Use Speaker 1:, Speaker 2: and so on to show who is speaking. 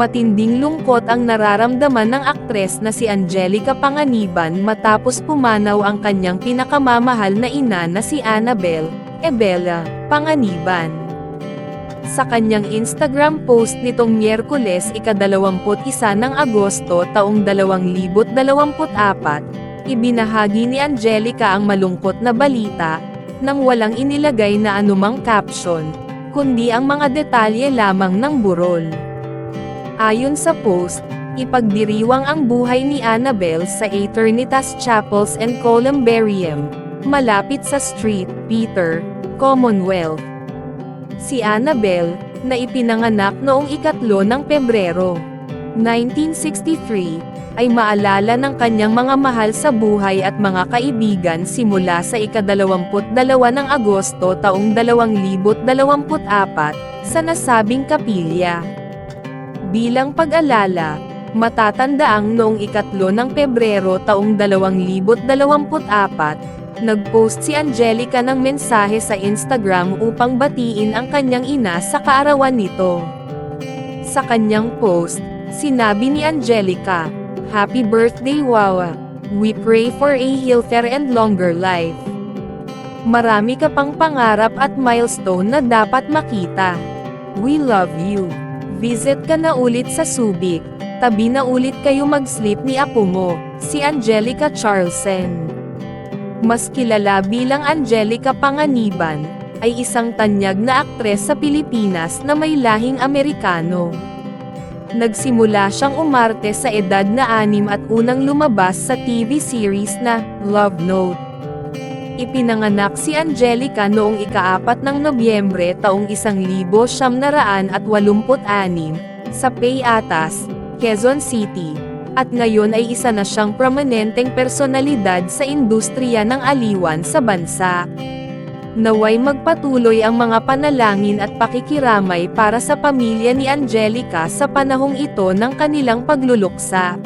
Speaker 1: Matinding lungkot ang nararamdaman ng aktres na si Angelica Panganiban matapos pumanaw ang kanyang pinakamamahal na ina na si Annabel, Ebela, Panganiban. Sa kanyang Instagram post nitong Miyerkules ikadalawamput isa ng Agosto taong 2024, ibinahagi ni Angelica ang malungkot na balita, nang walang inilagay na anumang caption, kundi ang mga detalye lamang ng burol. Ayon sa post, ipagdiriwang ang buhay ni Annabel sa Eternitas Chapels and Columbarium, malapit sa Street, Peter, Commonwealth. Si Annabel, na ipinanganak noong ikatlo ng Pebrero, 1963, ay maalala ng kanyang mga mahal sa buhay at mga kaibigan simula sa ikadalawamput dalawa ng Agosto taong 2024 sa nasabing kapilya. Bilang pag-alala, matatandaang noong ikatlo ng Pebrero taong 2024, nag-post si Angelica ng mensahe sa Instagram upang batiin ang kanyang ina sa kaarawan nito. Sa kanyang post, sinabi ni Angelica, Happy birthday Wawa! We pray for a healthier and longer life. Marami ka pang pangarap at milestone na dapat makita. We love you. Visit ka na ulit sa Subic. Tabi na ulit kayo mag-sleep ni apo mo, si Angelica Charleston. Mas kilala bilang Angelica Panganiban, ay isang tanyag na aktres sa Pilipinas na may lahing Amerikano. Nagsimula siyang umarte sa edad na anim at unang lumabas sa TV series na Love Note. Ipinanganak si Angelica noong ikaapat ng Nobyembre taong 1986 sa Payatas, Quezon City, at ngayon ay isa na siyang prominenteng personalidad sa industriya ng aliwan sa bansa. Naway magpatuloy ang mga panalangin at pakikiramay para sa pamilya ni Angelica sa panahong ito ng kanilang pagluluksa.